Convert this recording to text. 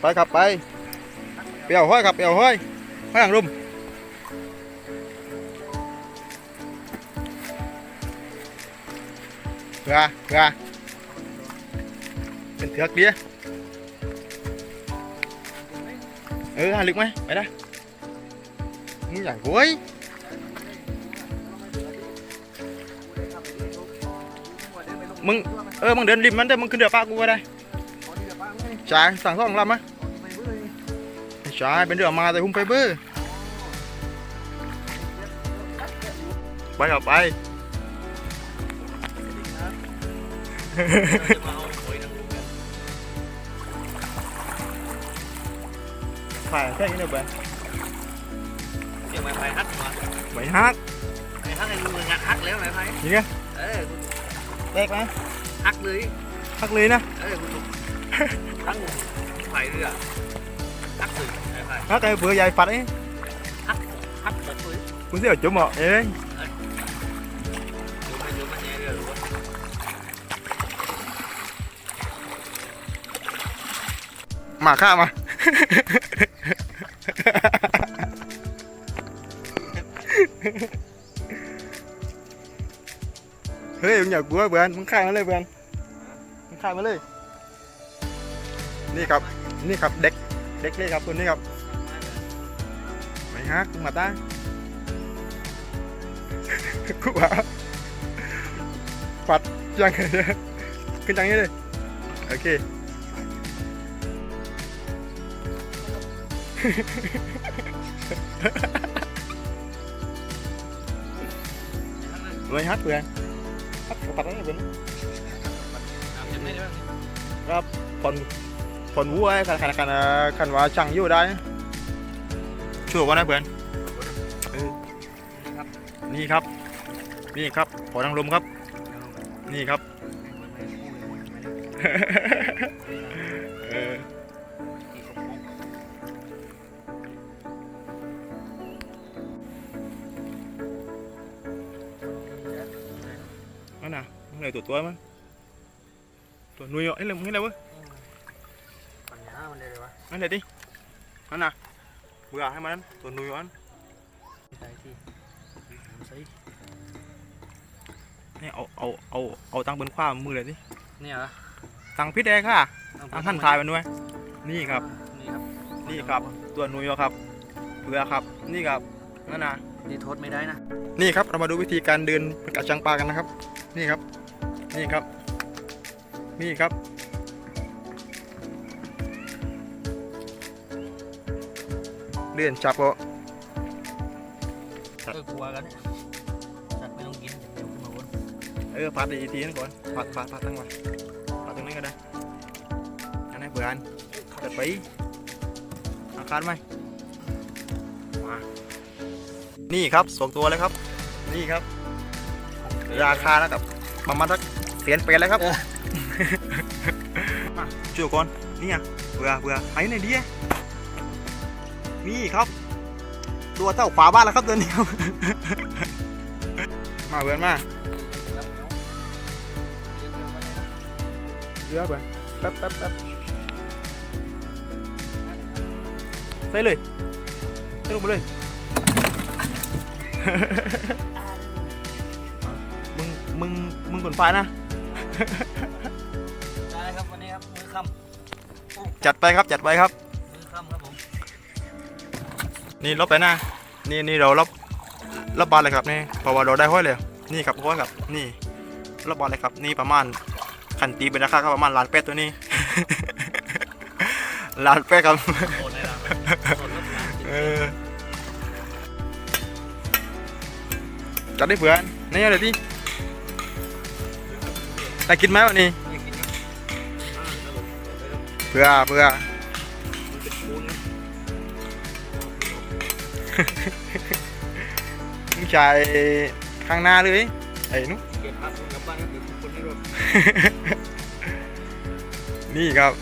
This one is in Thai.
ไปครับไปเปียวห้อยครับเปียวห้อยห้อยหางรุมเพื่อเพื่อเป็นเถือกเดียเออหาลึกไหมไปได้มึงอยากโว้ยมึงเออมึงเดินริมมันเด้มึงขึ้นเรือป้ากูไปได้ใช่สั่งสองลำไหม ใช่เป็นเรือมาแต่หุ้มไฟเบอร์ไปกับไปถ่ายแค่นี้เลยเพื่อนเดี๋ยวไม้ไผ่ฮักมาไม่ฮักไม้ฮักไอ้มืองัดฮักแล้วไม้ไผ่นี่ไงเออแรกนะฮักเลยฮักเลยนะเออคุณทั้งไผ่เรือฮักเลยไม้ไผ่ฮักไอ้เบื่อใหญ่ฟัดไอ้ฮักหมดเลยกูเสียวจุ่มอะเอ้ยดูไม่ดูมันแย่เรือ หรือว่ามาข้ามาเฮ้ยมึงอย่ากลัวเพื่อนมึงข้างมาเลย เด็กเลยครับคุณนี่ครับไม่ฮักมาตากูว่าปัดยังไงเนี่ยขึ้นจังนี้เลยโอเคไม่ฮัทเพื่อนฮัทปัดอะไรเพื่อนครับผ่อน คนวัวไอ้คันคันคันคันว่างอยู่ได้ช่วยว่านะเพื่อนนี่ครับ นี่ครับขอทางลมครับ นี่ครับนั่นน่ะมันเลยตัวตัวมั้งตัวนุ่ยอะไอ้เรื่องมึงให้แล้วเว้ย เลยเลยวะนั่นเลยดินั่นน่ะเบื่อให้มันนั้นตัวนุยอะใช่ที่ใช่นี่เอาเอาเอาเอาตังบนขว้ามือเลยดิเนี่ยเหรอตังพิษเองค่ะตังหันทายมันด้วยนี่ครับ นี่ครับ นี่ครับตัวนุยอะครับเบื่อครับ นี่ครับนั่นน่ะนี่โทษไม่ได้นะ นี่ครับเรามาดูวิธีการเดินเป็นกัดจังปลากันนะครับ นี่ครับ นี่ครับ นี่ครับ ลื่อนจับก็เออกลัวกันสัตว์ไม่ต้องกินเดี๋ยวขึ้นมาบนเออพัดอีกทีนึงก่อนพัดพัดพัดตั้งไว้พัดตรงนี้ก็ได้อันนี้เบื่ออันจะไปอาคารไหมมานี่ครับสองตัวเลยครับ นี่ครับ ราคาแล้วกับประมาณสักเสียนเป็นแล้วครับมาช่วยก่อนนี่ไงเบื่อเบื่อไอ้ไหนดีอะ นี่ครับ ตัวเท่าขวาบ้านแล้วครับตัวนี้ครับ มาเบื่อมาเบื่อเบื่อแป๊บแป๊บแป๊บใส่เลยใส่ลงไปเลย มึง มึง มึงกดไฟนะ ได้ครับวันนี้ครับมือค่ำจัดไปครับ จัดไปครับ นี่ลบไปหน้านี่นี่เราลบลบบานเลยครับนี่เพราะว่าเราได้ห้อยเลยนี่ครับห้อยครับนี่ลบบานเลยครับ นี่ประมาณขันตีเป็นราคาก็ประมาณล้านเป็ดตัวนี้ล้านเป็ดครับโอนได้แล้วโอนแล้วเออจัดได้เผื่อนนี่อะไรที่ได้กินไหมวันนี้เผื่อเผื่อ มึงชายข้างหน้าเลยไอ้นุ๊ก เก็บภาพคุณกลับบ้านก็คือคนที่รถนี่ครับ